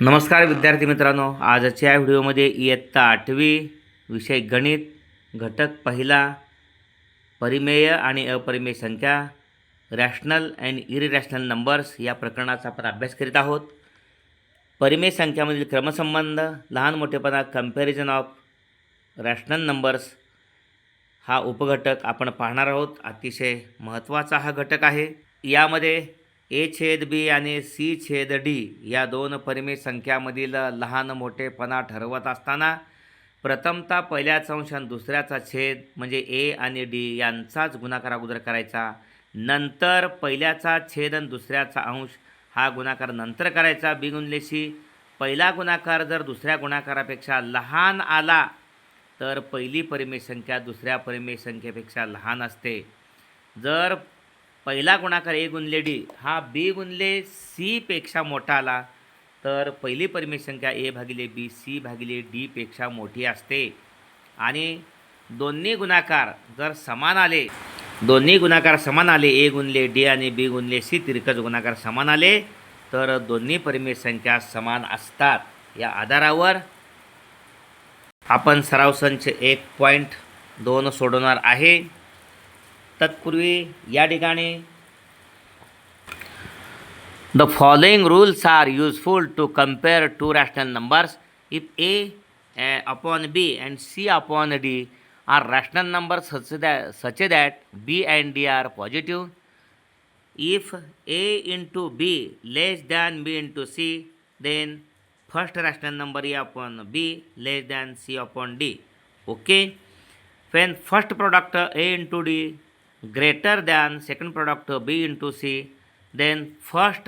नमस्कार विद्यार्थी मित्रांनो आजच्या या व्हिडिओमध्ये इयत्ता आठवी विषय गणित घटक पहिला परिमेय आणि अपरिमेय संख्या रॅशनल अँड इरिरॅशनल नंबर्स या प्रकरणाचा आपण अभ्यास करीत आहोत. परिमेय संख्यामधील क्रमसंबंध लहान मोठेपणा कंपॅरिझन ऑफ रॅशनल नंबर्स हा उपघटक आपण पाहणार आहोत. अतिशय महत्त्वाचा हा घटक आहे. यामध्ये ए छेद बी आणि सी छेद डी या दोन परिमित संख्यामधील लहान मोठेपणा ठरवत असताना प्रथमतः पहिल्याच अंश आणि दुसऱ्याचा छेद म्हणजे ए आणि डी यांचाच गुणाकार अगोदर करायचा. नंतर पहिल्याचा छेद आणि दुसऱ्याचा अंश हा गुणाकार नंतर करायचा. बी गुणलेशी पहिला गुणाकार जर दुसऱ्या गुणाकारापेक्षा लहान आला तर पहिली परिमेय संख्या दुसऱ्या परिमेय संख्येपेक्षा लहान असते. जर पहिला गुणाकार ए गुणले डी. हा बी गुणले सीपेक्षा मोठा आला तर पहिली परिमेय संख्या ए भागिले बी सी भागिले डीपेक्षा मोठी असते. आणि दोन्ही गुणाकार जर समान आले दोन्ही गुणाकार समान आले ए गुणले डी आणि बी गुणले सी तिरकज गुणाकार समान आले तर दोन्ही परिमेय संख्या समान असतात. या आधारावर आपण सराव संच एक पॉईंट दोन सोडवणार आहे. तत्पूर्वी या ठिकाणी the following rules are useful to compare to rational numbers if A upon B and C upon D are rational number such the such that B and D are positive if a into b less than b into c then first rational number a upon b less than c upon d okay when first product a into d greater than second product b into c then first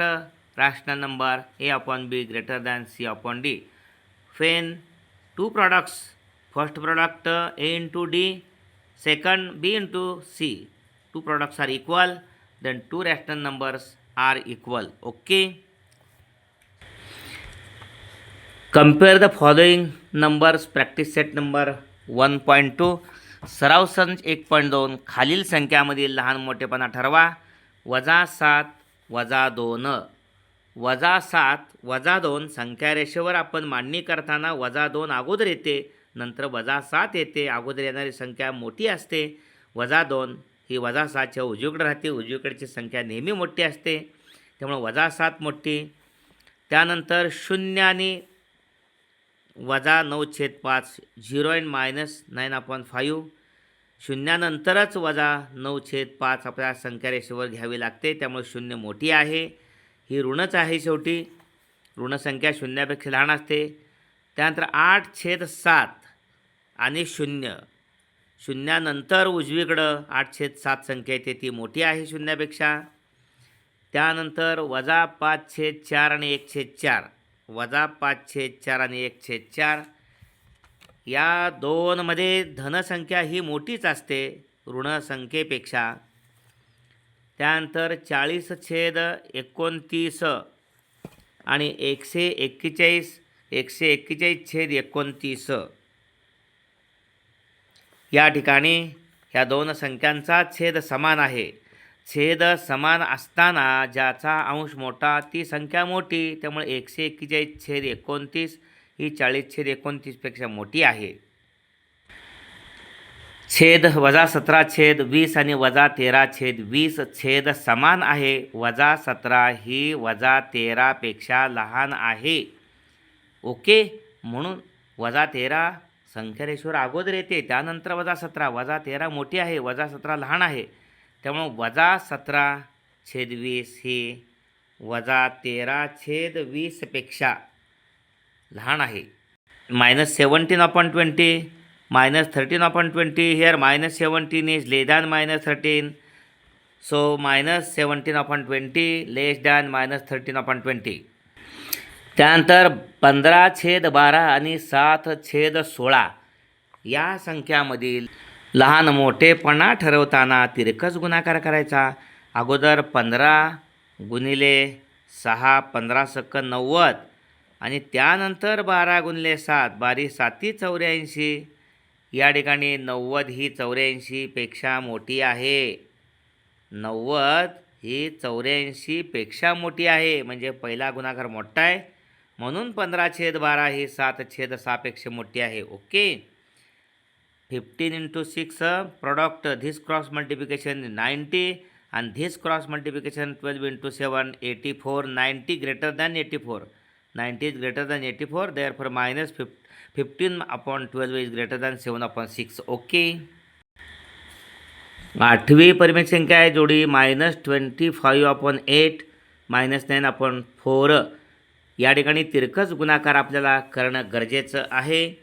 rational number a upon b greater than c upon d. When two products first product a into d second b into c two products are equal then two rational numbers are equal okay? Compare the following numbers practice set number 1.2 सराव संच एक point दोन खालील संख्यामधील लहान मोठेपणा ठरवा. वजा सात वजा दोन. वजा सात वजा दोन संख्या रेषेवर आपण मांडणी करताना वजा दोन अगोदर येते नंतर वजा सात येते अगोदर येणारी संख्या मोठी असते. वजा दोन ही वजा सातच्या उजवीकडे राहते उजवीकडची संख्या नेहमी मोठी असते. त्यामुळे वजा सात मोठी. त्यानंतर शून्य आणि वजा नऊ छेद पाच zero and minus nine upon five. शून्यानंतरच वजा नऊ छेद पाच आपल्या संख्या रेषेवर घ्यावी लागते. त्यामुळे शून्य मोठी आहे. ही ऋणच आहे शेवटी. ऋणसंख्या शून्यापेक्षा लहान असते. त्यानंतर आठ छेद सात आणि शून्य. शून्यानंतर उजवीकडं आठ छेद सात संख्या येते. ती मोठी आहे शून्यापेक्षा. त्यानंतर वजा पाच छेद चार आणि एक छेद चार. वजा पाच छेद चार आणि एक छेद चार. या दोनमध्ये धनसंख्या ही मोठीच असते ऋणसंख्येपेक्षा त्यानंतर चाळीस छेद एकोणतीस आणि एकशे एक्केचाळीस एकशे एक्केचाळीस छेद एकोणतीस. या ठिकाणी ह्या दोन संख्यांचा छेद समान आहे. छेद समान असताना ज्याचा अंश मोठा ती संख्या मोठी त्यामुळे एकशे एक्केचाळीस छेद एकोणतीस ही चाळीस छेद एकोणतीसपेक्षा मोठी आहे. छेद वजा सतरा छेद वीस आणि वजा तेरा छेद वीस छेद समान आहे. वजा सतरा ही वजा तेरापेक्षा लहान आहे. ओके? म्हणून वजा तेरा संख्यारेषेवर अगोदर येते त्यानंतर वजा सतरा. वजा तेरा मोठी आहे वजा सतरा लहान आहे. त्यामुळं वजा सतरा छेद वीस ही वजा तेरा छेद वीसपेक्षा लहान आहे. Minus seventeen upon twenty minus thirteen upon twenty here minus seventeen is less than minus thirteen. So minus seventeen upon twenty less than minus thirteen upon twenty. त्यानंतर पंधरा छेद बारा आणि सात छेद सोळा या संख्यामधील लहान मोठेपणा ठरवताना तिरकस गुणाकार करायचा. अगोदर पंधरा गुणिले सहा पंधरा सक्क नव्वद. आणि त्यानंतर बारा गुणले सात बारी साती चौऱ्याऐंशी. या ठिकाणी नव्वद ही चौऱ्याऐंशीपेक्षा मोठी आहे. नव्वद ही चौऱ्याऐंशीपेक्षा मोठी आहे. म्हणजे पहिला गुणाकार मोठा आहे. म्हणून पंधरा छेद बारा ही सात छेद सहापेक्षा मोठी आहे. Okay? Fifteen into six product this cross multiplication ninety and this cross multiplication 12 into 7 84 90 greater ninety is greater than eighty four therefore minus fif fifteen upon twelve is greater than seven upon six okay आठवी परिमेय संख्या आहे जोडी minus twenty five upon eight minus nine upon four या ठिकाणी तिरकस गुणाकार आपल्याला करणं गरजेचं आहे.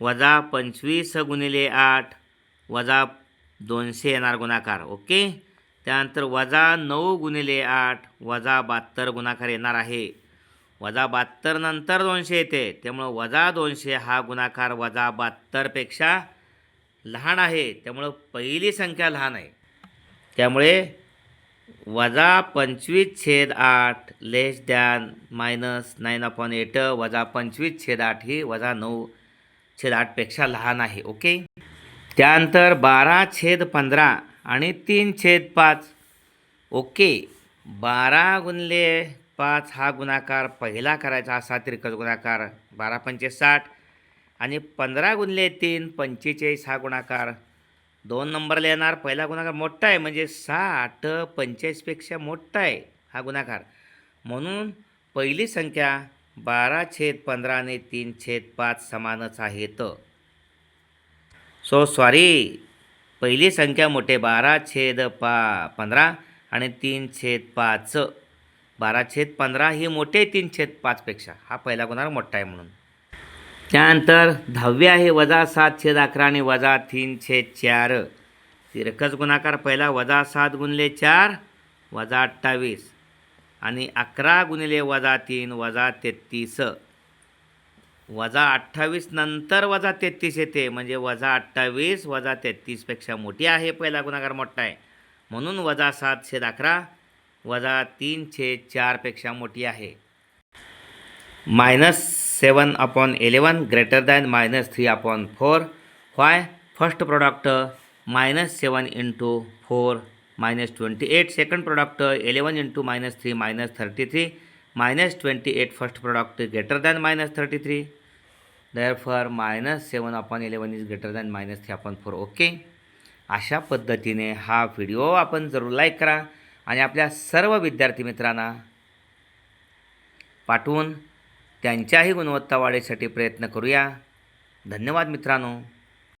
वजा पंचवीस गुणिले आठ वजा दोनशे येणार गुणाकार. ओके त्यानंतर वजा नऊ गुणिले आठ वजा बहात्तर गुणाकार येणार आहे. वजा बहात्तर नंतर दोनशे येते. त्यामुळं वजा दोनशे हा गुणाकार वजा बहात्तरपेक्षा लहान आहे. त्यामुळं पहिली संख्या लहान आहे. त्यामुळे वजा पंचवीस छेद आठ less than minus nine upon eight वजा पंचवीस छेद आठ ही वजा नऊ छेद आठपेक्षा लहान आहे. ओके? त्यानंतर बारा छेद पंधरा आणि तीन छेद पाच. ओके? बारा गुणले पाच हा गुणाकार पहिला करायचा असा त्रिकस गुणाकार बारा पंचे साठ. आणि पंधरा गुणले तीन पंचेचाळीस हा गुणाकार. दोन नंबरला येणार पहिला गुणाकार मोठा आहे म्हणजे साठ पंचेचाळीसपेक्षा मोठा आहे हा गुणाकार. म्हणून पहिली संख्या बारा छेद पंधरा आणि तीन छेद पाच समानच आहेत. सो सॉरी पहिली संख्या मोठे बारा छेद पा पंधरा आणि तीन छेद पाच. बारा छेद पंधरा हे मोठे तीन छेद पाचपेक्षा हा पहिला गुणाकार मोठा आहे म्हणून. त्यानंतर दहावे आहे वजा सात छेद अकरा आणि वजा तीन छेद चार. तिरकस गुणाकार पहिला वजा सात गुणले चार वजा अठ्ठावीस. आणि अकरा गुणिले वजा तीन वजा तेहतीस. वजा अठ्ठावीस नंतर वजा तेहतीस येते. म्हणजे वजा अठ्ठावीस वजा तेहतीसपेक्षा मोठी आहे पहिला गुणाकार मोठा आहे. म्हणून वजा सात छेद अकरा वजा तीन छेद चारपेक्षा मोठी आहे. Minus seven upon eleven greater than minus three upon four. Why first product minus seven into four minus twenty eight. Second product eleven into minus three minus thirty three. Minus twenty eight first product greater than minus thirty three. Therefore minus seven upon eleven is greater than minus three upon four. Okay? अशा पद्धतीने हा video आपण जरूर like करा. आणि आपल्या सर्व विद्यार्थी मित्रांना पाठवून त्यांच्याही गुणवत्ता वाढीसाठी प्रयत्न करूया. धन्यवाद मित्रांनो.